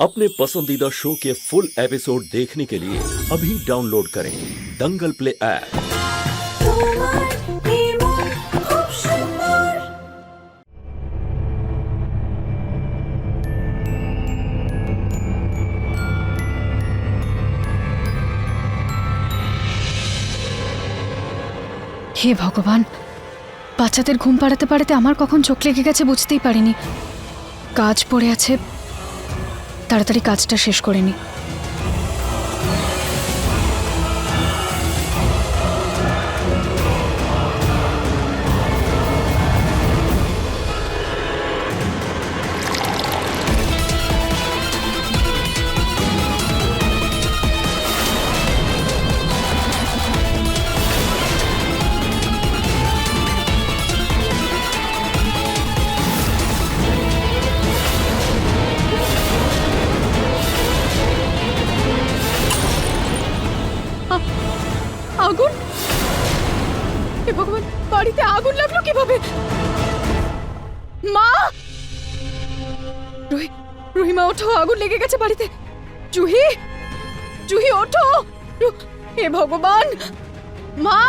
अपने पसंदीदा शो के फुल एपिसोड देखने के लिए अभी डाउनलोड करें दंगल प्ले ऐप তোমার নির্মল খুব সুন্দর হে ভগবান বাচ্চাদের ঘুম পাড়াতে পাড়াতে আমার কখন চোখ লেগে গেছে বুঝতেই পারিনি কাজ পড়ে আছে তাড়াতাড়ি কাজটা শেষ করে নি। ওঠো, আগুন লেগে গেছে বাড়িতে। জুহি জুহি, ওঠো। হে ভগবান! মা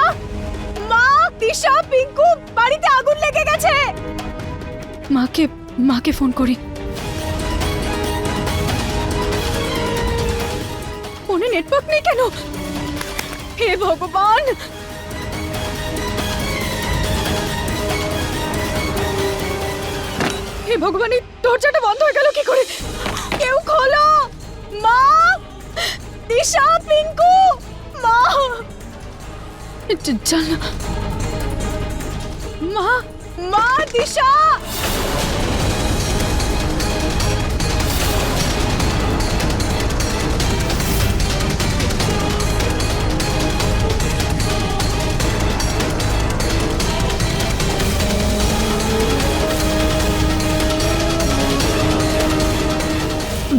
মা দিশা পিঙ্কু, বাড়িতে আগুন লেগে গেছে। মাকে মাকে ফোন করি। ফোনে নেটওয়ার্ক নেই কেন? হে ভগবান! হে ভগবান, এই দরজাটা বন্ধ হয়ে গেল কি করে? মা! দিশা পিঙ্কু! মা! মা! মা দিশা!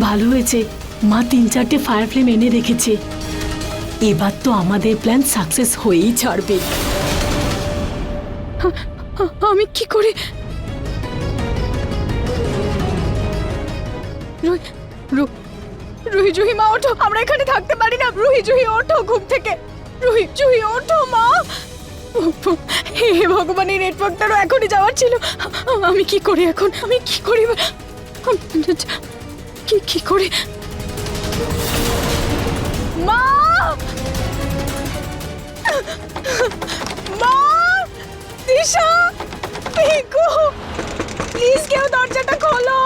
ভালো হয়েছে। মা তিন চারটে ফায়ার ফ্লেম এনে রেখেছে। এবার তো আমাদের প্ল্যান সাকসেস হয়েই ছাড়বে। আমি কি করে? রুহি জুহি, মা, ওঠো। আমরা এখানে থাকতে পারি না। রুহি, জুহি, ওঠো ঘুম থেকে। রুহি, জুহি, ওঠো, মা। হে ভগবান, এই নেটওয়ার্কটারও এখনই যাওয়ার ছিল। আমি কি করি এখন? আমি কি করি? কি কি করে? মা! দিশা পিকু প্লিজ কেউ দরজাটা খোলো!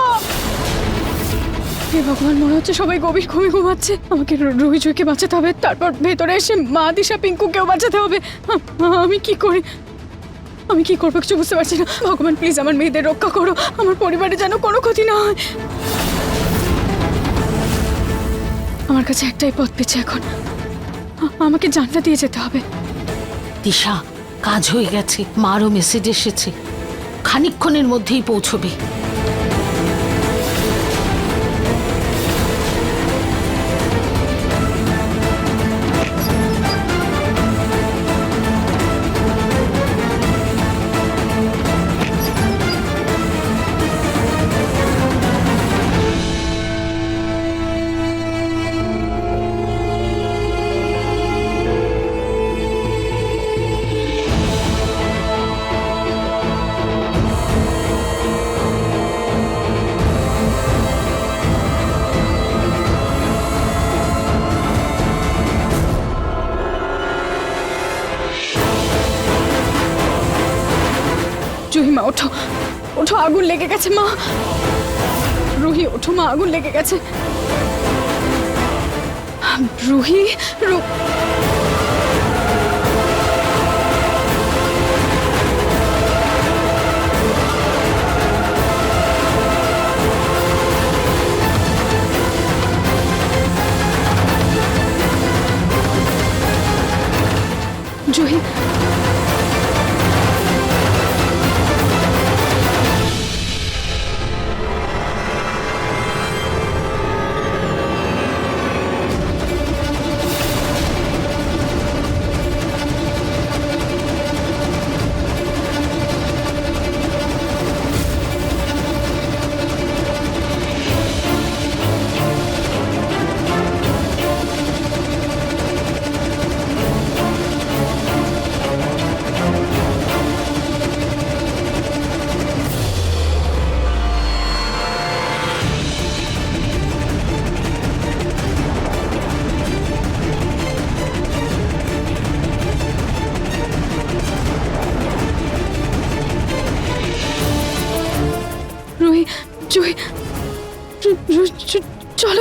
হে ভগবান, মনে হচ্ছে সবাই গভীর ঘুমে ঘুমাচ্ছে। আমাকে রুহি জুইকে বাঁচাতে হবে, তারপর ভেতরে এসে মা দিশা, পিঙ্কুকেও বাঁচাতে হবে। আমি কি করি? আমি কি করব কিছু বুঝতে পারছি না। ভগবান, প্লিজ আমার মেয়েদের রক্ষা করো। আমার পরিবারে যেন কোনো ক্ষতি না হয়। আমার কাছে একটাই পথ পেয়েছে এখন। আমাকে জানলা দিয়ে যেতে হবে। দিশা কাজ হয়ে গেছে মারও মেসেজ এসেছে। খানিক্ষণের মধ্যেই পৌঁছবে। লেগে গেছে মা। রুহি ওঠো মা আগুন লেগে গেছে। রুহি রু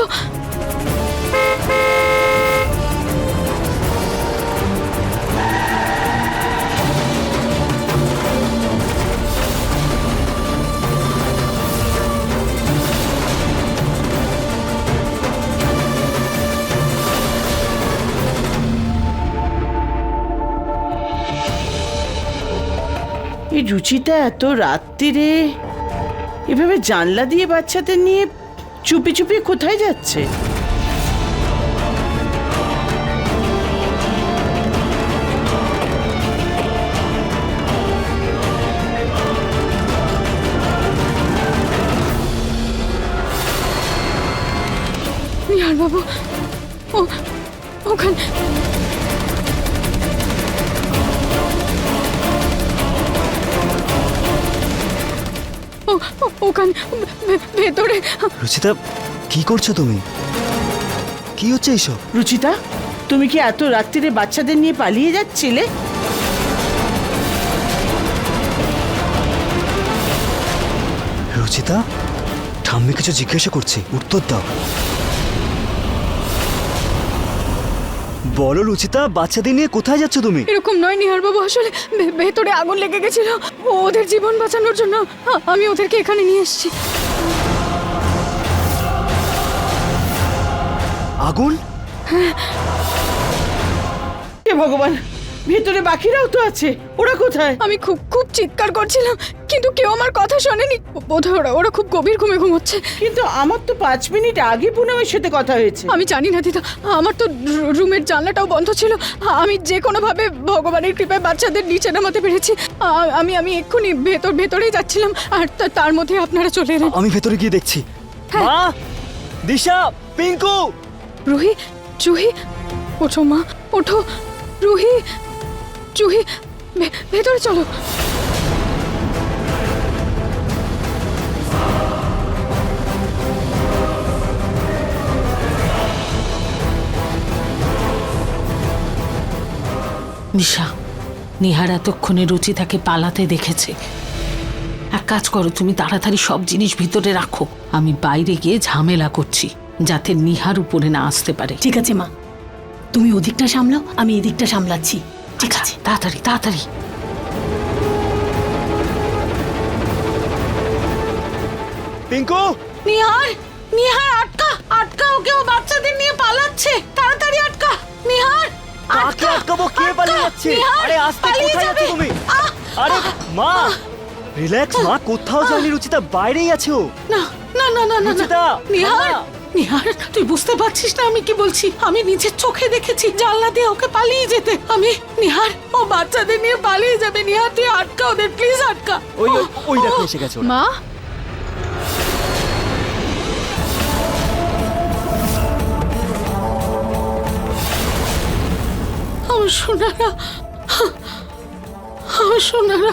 চলো এই রুচিতা এত রাত্রিরে এভাবে জানলা দিয়ে বাচ্চাদের নিয়ে চুপি চুপি কোথায় যাচ্ছে? বাবু রুচিতা কি করছ তুমি? কি হচ্ছে এইসব? রুচিতা তুমি কি এত রাত্রিরে বাচ্চাদের নিয়ে পালিয়ে যাচ্ছিলে? রুচিতা ঠাম্মি কিছু জিজ্ঞাসা করছে উত্তর দাও। বলো রুচিতা বাচ্চাদের নিয়ে কোথায় যাচ্ছ তুমি? এরকম নয় নিহার বাবু আসলে ভেতরে আগুন লেগে গেছিল। ওদের জীবন বাঁচানোর জন্য আমি ওদেরকে এখানে নিয়ে এসেছি। আগুন হে ভগবান ভেতরে বাকিরাও তো আছে ওরা কোথায়? আমি খুব খুব চিৎকার করছিলাম কিন্তু কেউ আমার কথা শোনেনি। বোধহয় ওরা ওরা খুব গভীর ঘুমে ঘুমোচ্ছে। কিন্তু আমার তো পাঁচ মিনিট আগে পুনমের সাথে কথা হয়েছে। আমি জানি না দিদা আমার তো রু- রুমের জানলাটাও বন্ধ ছিল। আমি যে কোনোভাবে ভগবানের কৃপায় বাচ্চাদের নিচে নামাতে পেরেছি আমি আমি এক্ষুনি ভেতর ভেতরেই যাচ্ছিলাম আর তা- তার মধ্যে আপনারা চলে এলেন। আমি ভেতরে গিয়ে দেখছি। হ্যাঁ। মা! দিশা! পিঙ্কু! রুহি জুহি ওঠো মা, ওঠো। রুহি ভে- ভেতরে চলো। নিশা, নিহার এতক্ষণে রুচি তাকে পালাতে দেখেছে। এক কাজ করো, তুমি তাড়াতাড়ি সব জিনিস ভিতরে রাখো। আমি বাইরে গিয়ে ঝামেলা করছি। যাতে নিহার উপরে না আসতে পারে। ঠিক আছে মা। তুমি ওদিকটা সামলাও আমি এদিকটা সামলাচ্ছি। ঠিক আছে। তাড়াতাড়ি তাড়াতাড়ি। পিঙ্কু! নিহার নিহার আটকা আটকা ওকে ও বাচ্চাদের নিয়ে পালাচ্ছে। তাড়াতাড়ি আটকা। নিহার কাকে আটকাবো? কে পালিয়ে যাচ্ছে আরে আস্তে কোথায় যাচ্ছ তুমি? আরে মা রিল্যাক্স মা কোথাও যায়নি রুচিতা বাইরেই আছে না না না না না, রুচিতা, নিহার। নিহার তুই বুঝতে পারছিস না আমি কি বলছি? আমি নিজের চোখে দেখেছি জানলা দিয়ে ওকে পালিয়ে যেতে। আমি নিহার ও বাচ্চাদের নিয়ে পালিয়ে যাবে। নিহার তুই আটকা ওদের প্লিজ আটকা। ওই ওই- দেখো এসে গেছে। মা? আমার সোনারা আমার সোনারা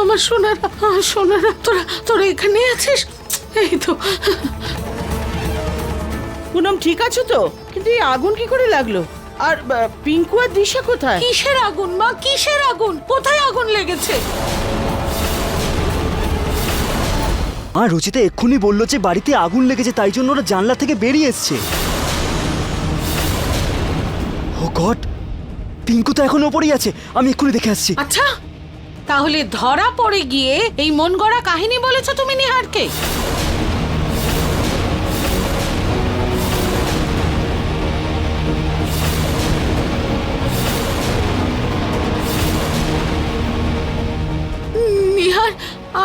আমার সোনারা সোনারা তোরা তোরা এখানে আছিস? এই তো। পুনম ঠিক আছে তো? কিন্তু এই আগুন কি করে লাগল? আর আহ, পিঙ্কু আর দিশা কোথায়? কিসের আগুন মা? কিসের আগুন? কোথায় আগুন লেগেছে? মা রুচিতা এক্ষুনি বলল যে বাড়িতে আগুন লেগেছে তাই জন্য ওরা জানলা থেকে বেরিয়ে এসছে। ও গড! পিঙ্কু তো এখন ওপরেই আছে। আমি এক্ষুনি দেখে আসছি। আচ্ছা তাহলে ধরা পড়ে গিয়ে এই মন গড়া কাহিনী বলেছ তুমি নিহারকে?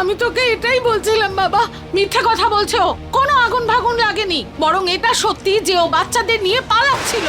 আমি তোকে এটাই বলছিলাম, বাবা। মিথ্যে কথা বলছো কোনো আগুন ভাগুন লাগেনি। বরং এটা সত্যি যে ও বাচ্চাদের নিয়ে পালাচ্ছিল।